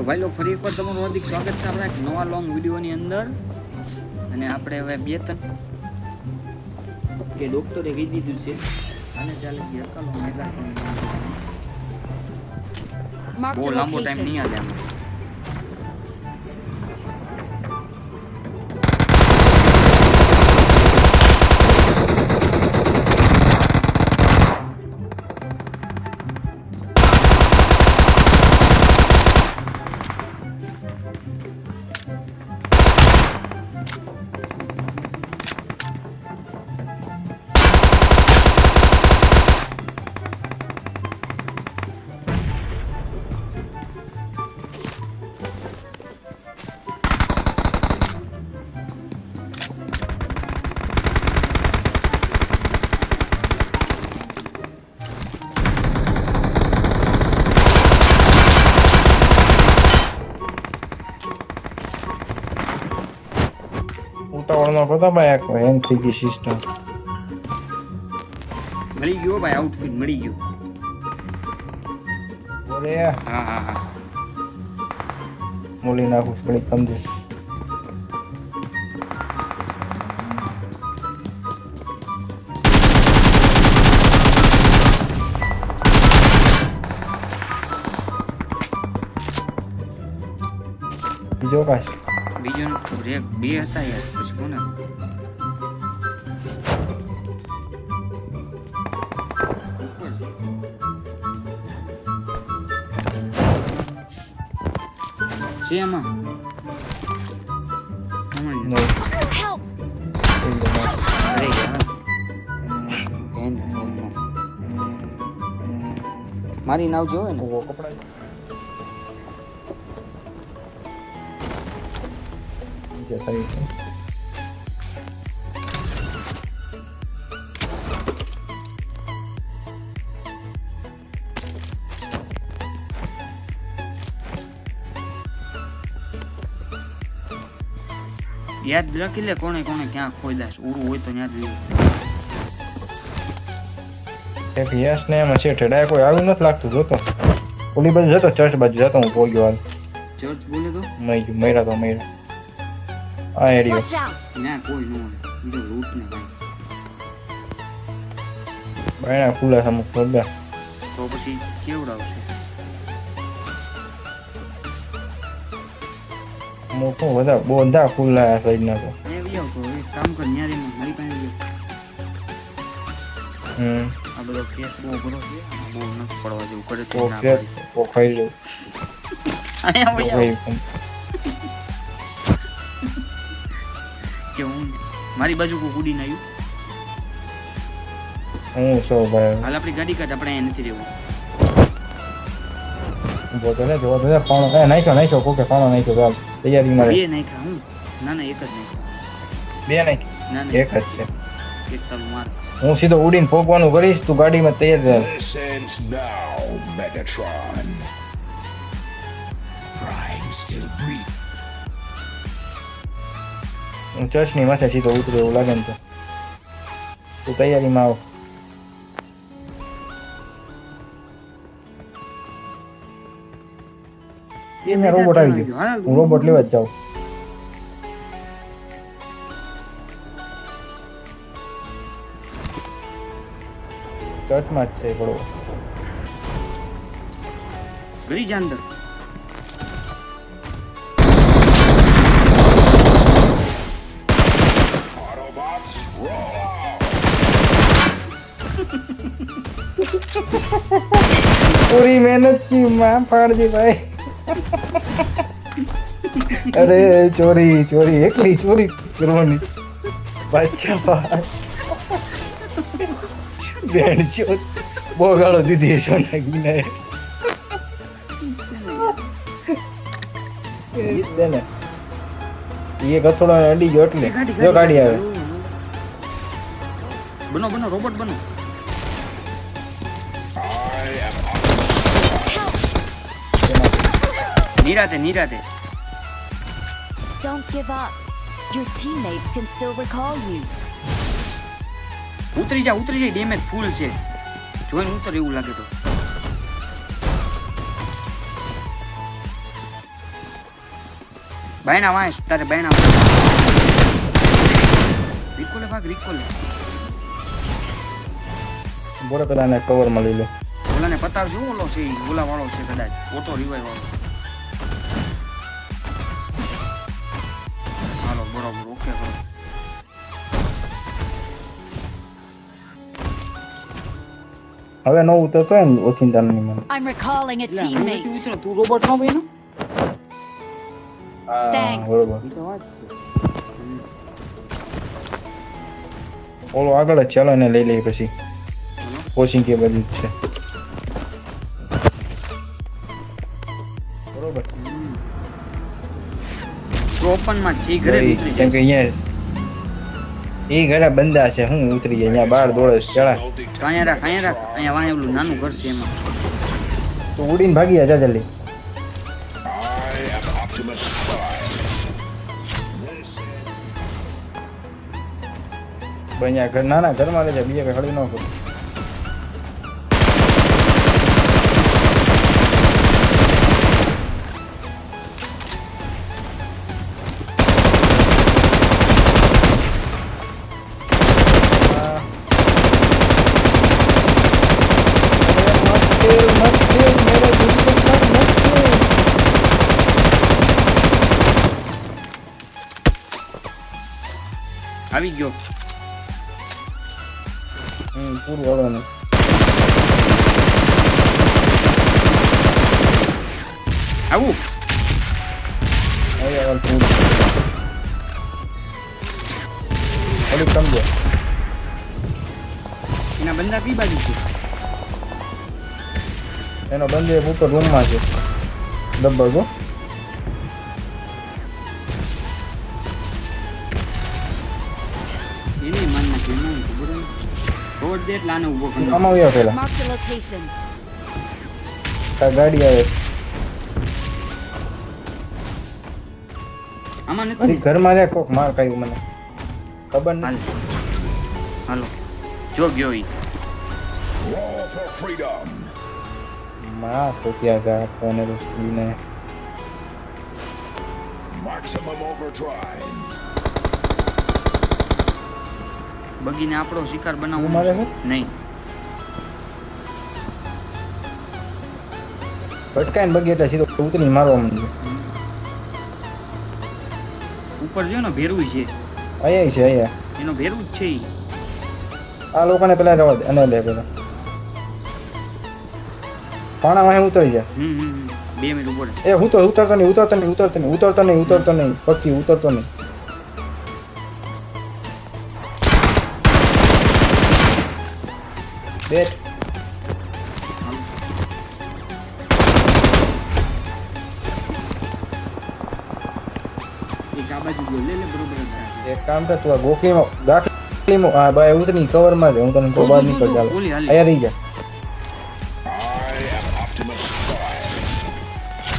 તો ભાઈ લોકો ફરી એકવાર તમારું હાર્દિક સ્વાગત છે આપણા એક નવા લોંગ વિડીયોની અંદર. અને આપણે હવે બે ત્રણ કે ડોક્ટરે કહી દીધું છે. અને ચાલે ગયા કાલો મેગા બહુ લાંબો ટાઈમ નહીં હાલે આમાં ઉતાવળમાં બધા ભાઈ આખો એમ થઈ ગઈ સિસ્ટમ મળી ગયો ભાઈ આઉટફિટ મળી ગયું અરે હા હા હા મૂલી નાખું થોડી કમજોર બીજો કાશ બીજો રે બે હતા યાર પછી કોને છે એમાં આમાં નો Help! અરે યાર બેન ફોનમાં. મારી નાવ જોવે ને કપડા જે થઈ છે યાદ રાખી લે કોને કોને ક્યાં ખોદાશ ઉરું હોય તો યાદ રહ્યું એક યસ ને એમાં છે ઠેડાય કોઈ આવ્યું નથી લાગતું જોતો. ઓલી બાજુ જતો ચર્ચ બાજુ જતો હું પોગ્યો હાલ. ચર્ચ બોલે તો? મઈ મૈરા તો મયરા. આ એરિયો! ના કોઈ ન બીજો લૂંટ ને ભાઈ બાયણા ખુલ્લા અમુક બધા તો પછી કેવડાવશે શું બધા બધા ખુલ્લા આ સાઈડના તો કામ કર ન્યારે મારી પાસે. હમ આ બધો કેસ બહુ અઘરો છે બહુ નથી પડવા જેવું કરે છે ના ઓકે પાડી. ઓ ખાઈ લો અહીંયા. ભાઈ મારી બાજુ કોઈ ઉડીને આવ્યું. હું છો ભાઈ. હાલ આપણી ગાડી કાઢ આપણે અહીંયા નથી રહેવું. ને જોવો ને પાણો એ નાખ્યો નાખ્યો કોકે પાણો નાખ્યો ચાલ તૈયારી મારે. બે નાખ્યા હું? ના ના એક જ નાખ્યો. બે નાખ્યો? ના ના. એક જ છે. એક તારું માર. હું સીધો ઉડીને પોકવાનું કરીશ તું ગાડીમાં તૈયાર રહે. Prime still breathes. હું ચર્ચની માથે સીધો ઉતરું એવું લાગે ને તો તૈયારીમાં આવો એ મેં રોબોટ આવી ગયો હું રોબોટ લેવા જ જાઉં ચર્ચમાં જ છે અંદર પૂરી મહેનત की માં ફાળજી ભાઈ અરે ચોરી ચોરી એકલી ચોરી કરવાની બાદશાહ ભાઈ બેન ચો બહુ ગાળો દીધી છો સોનાગીને એ જ ને એ ગથોડો અડી ગયો એટલે જો ગાડી આવે બનો બનો રોબોટ બનો નિરાતે નિરાતે Don't give up. Your teammates can still recall you. ઉતરી જા ઉતરી જા ડેમેજ ફૂલ છે જોઈને ઉતર એવું લાગે તો બાયના વાંસ તારે બાયના રિકોલે ભાગ રિકોલે બોલે પેલા એને કવરમાં લઈ લો ઓલાને પતાવજો ઓલો છે ઓલા વાળો છે કદાચ ઓટો રિવાય વાળો હવે નવું ઉતરતો ને ઓચિંતાની મને I'm recalling a teammate. તું રોબોટ નો બન્યો હા Thanks. બરોબર તો વાત છે ઓલો આગળ જ ચાલો એને લઈ લઈએ પછી. કોચિંગ કે બધું જ છે બરોબર. તો open માં જ છે ઈ ઘરે જ ઉતરી કેમ કે અહીંયા એ ઘણા બંદા છે. હું ઉતરી જાય અહીંયા બહાર દોડે ચડા Signal રાખ કાયા રાખ. અહીંયા વાંહે ઓલું નાનું ઘર છે એમાં. તો ઉડીને ભાગી જા જલ્દી. અહીંયા ઘર નાના ઘરમાં રહે છે બીજા કઈ હળી ન કરું આવી ગયો હમ પૂરું આવવાનું આવું હવે આવવાનું પૂરું થોડીક સમજો એના બંદા કઈ બાજુ છે એનો બંધ એક ઉપર રૂમમાં છે ડબ્બલ ગો દે એટલે આને ઊભો કર્યો આમાં આવ્યા પેલા. આ ગાડી આવે. આમાં ઘરમાં રે કોક માર કાયું મને. ખબર નથી. હાલો. જો ગયો ઈ. Roar for freedom. માં તો ત્યાં ગા કોને રૂસકીને Maximum overdrive. બગીને આપણો શિકાર બનાવવો નહીં. ભટકાઈને બગી એટલે સીધો ઉતરી મારવા માંડ્યો ઉપર જો ને ભેરવું છે. અહીંયા છે અહીંયા. એનો ભેરવું જ છે આ લોકોને પેલા રવા દે અને લે પેલા. પાણા વાહે ઉતરી જા હમ હમ હમ. બે મિનિટ ઉપર. એ હું તો ઉતરતો નહીં ઉતરતો નહીં ઉતરતો નહીં ઉતરતો નહીં ઉતરતો નહીં પક્કી ઉતરતો નહીં. બેટ એક જ કામ કર તું આ ગોખલીમાં ગાખલીમાં હા બાય ઉતરી કવરમાં દે હું તને તો બહાર નીકળ ચાલો. અહીંયા રહી જા.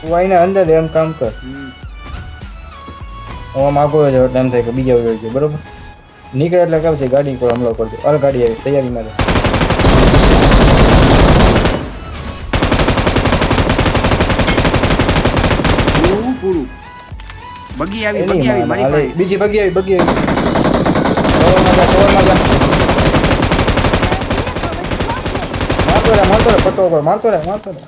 તું આઈને અંદર એમ કામ કર. હું આમ આગો એટલે એમ થાય કે બીજા હોય છે બરોબર? નીકળે એટલે કેવું છે? ગાડી પર હમલો કરજો. અરે ગાડી આવી તૈયારીમાં રહે બગી આવી બગી આવી મારી પાસે બીજી બગી આવી બગી આવી. મારતો રે મારતો રે પટ્ટો ઉપર મારતો રે મારતો રે.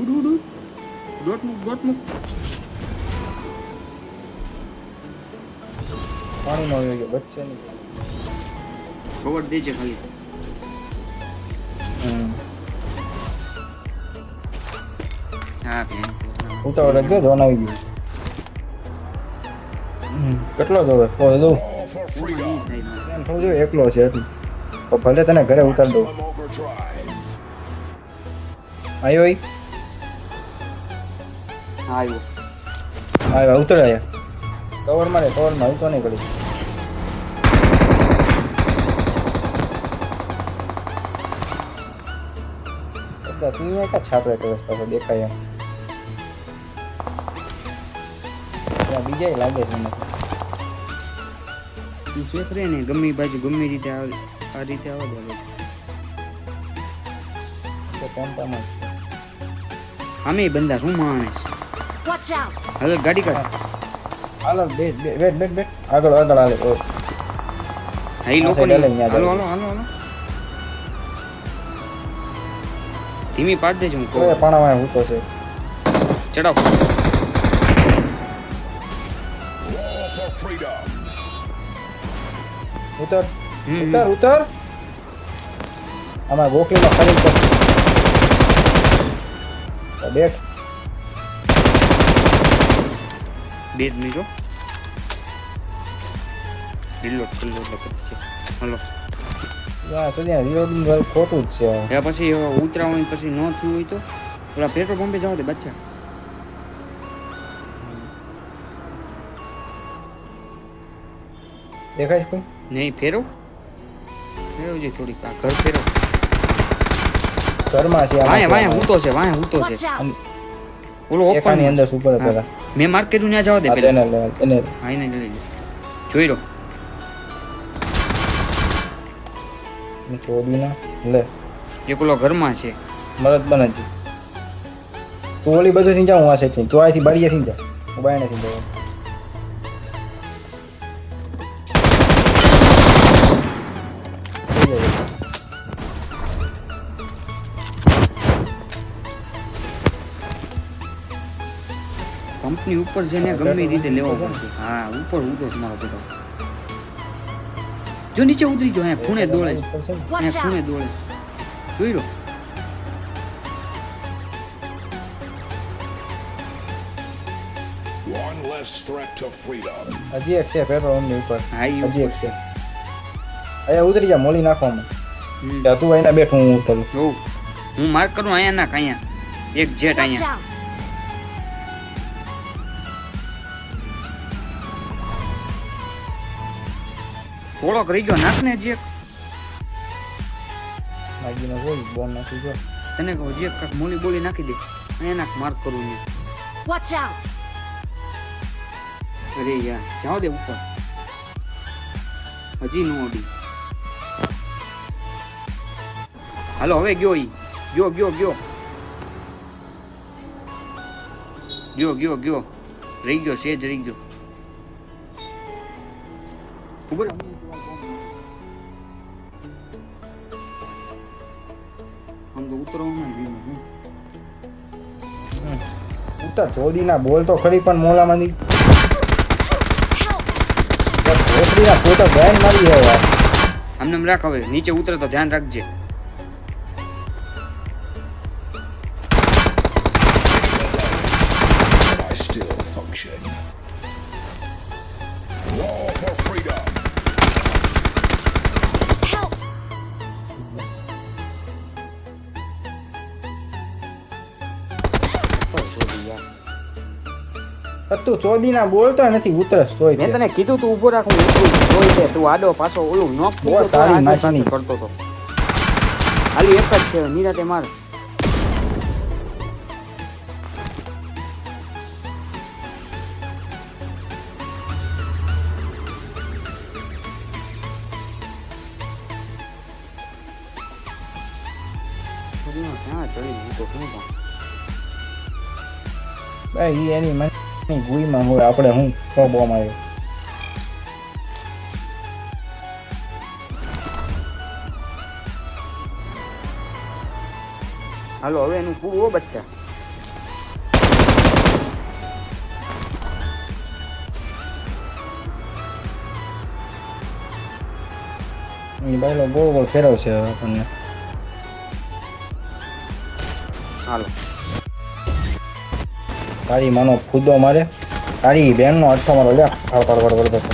ઉડ ઉડ ઉડ. ડોટ મુક ડોટ મુક પાણી નો બચ્ચે નહીં કવર ખાલી. હમ. હા જ જો જોન આવી ગયું. કેટલો જોવે કોઈ દઉં થોડું જોયું એકલો છે એટલે તો ભલે તને ઘરે ઉતાર દઉં. આવ્યો હા આવ્યો આવ્યા ઉતર આયા કવરમાં રે કવરમાં ઉતો નહીં કરી એટલે તું અહીંયા કા છાપરે કરે છે દેખાય એમ. બીજાય લાગે છે મને. રહે ને ગમે બાજુ ગમે રીતે આવે આ રીતે આવે દે તો ટેમ્પામાં જ છે. બંદા શું માણસ હાલ હવે ગાડી કાઢ. હાલો બેટ બેટ બેટ બેટ બેટ આગળ આગળ હાલે ઓ, હા લોકો હાલો હાલો હાલો હાલો. ધીમી પાડ દેજો હું ઓય કહું પાણામાં હું તો છે. ચડાવ. ઉતર. હમ, ઉતર ઉતર. આમાં ગોખલીનો ખરીદ કર બેઠ. બે જ. મિનિટ હો રિલોડ કરી લો એટલે પતી જાય હાલો ખોટું જ છે. પછી ઉતરાવણી પછી ન થયું હોય તો. પેલા પેટ્રોલ પંપે જાવ દે બચ્ચા દેખાય છે કોઈ? નહીં ફેરો? ફેરો જે થોડીક આ ઘર ફેરો. ઘરમાં છે વાય વાય હૂતો છે વાય હૂતો છે! ઓલો ઓપનની અંદર સુપર પેલા મેં માર્કેટ ત્યાં જવા દે પેલા એને લે એને હા એને લઈ લે. જોઈ લો. ચોરી ના. લે. એક ઓલો ઘરમાં છે. મરદ બને છે. તું ઓલી બધું થી જાઉં આ થી. તું અહીંથી બારીએ થી જા. હું બાયણે થી જાઉં. કંપની ઉપર છે ને ગમે રીતે લેવો પડશે. હા ઉપર ઉતરો તમારો પેલો જો નીચે ઉતરી જો અહીંયા ખૂણે દોડે ઉપર અહીંયા ખૂણે દોડે જોઈ લો. હજી એક છે પેટ્રોલ પંપની ઉપર. હજી એક છે. અહીંયા ઉતરી જા મોલી નાખો અમે તું અહીંયા બેઠું હું ઉતરું. હું માર્ક કરું અહીંયા નાખ અહીંયા. એક જેટ અહીંયા. થોડોક રહી ગયો નાખ ને જેક માગીને જોઈ બોમ્બ નાખી જો તને કહું જે કાંક મોલી બોલી નાખી દે અહીંયા નાખ માર્ક કરું ને. Watch out! અરે યાર જાઓ દે ઉપર. હજી નો અડી. હાલો હવે ગયો ઈ. ગયો ગયો ગયો. ગયો ગયો ગયો. રહી ગયો સેજ રહી ગયો. ઊભો આમ તો રહ્યું. ઉતર ચોદીના બોલ તો ખરી પણ મોલામાંથી ભોસડીના ફોટો બેન મારી હે યાર આમને આમ રાખ હવે નીચે ઉતરે તો ધ્યાન રાખજે. તું ચોદીના બોલતો નથી ઉતરસ તોય મેં તને કીધું તું ઊભો રાખ હું છે તું આડો પાછો ઓલું નોક બહુ તારી માસીની. કરતો તો. ખાલી એક જ છે નિરાતે માર. ક્યાં ચડી તો શું ભાઈ એની મનની ગુઈમાં હોય આપણે હું તો બોમ આવ્યો હાલો હવે એનું પૂરું હો બચ્ચા. એ બાયલો ગોળ ગોળ ફેરવશે હવે આપણને. હાલો. તારી માનો ખુદો મારે તારી બેનનો અર્થ મારો લે ફાળ ફાળ ફાળ ફાળ.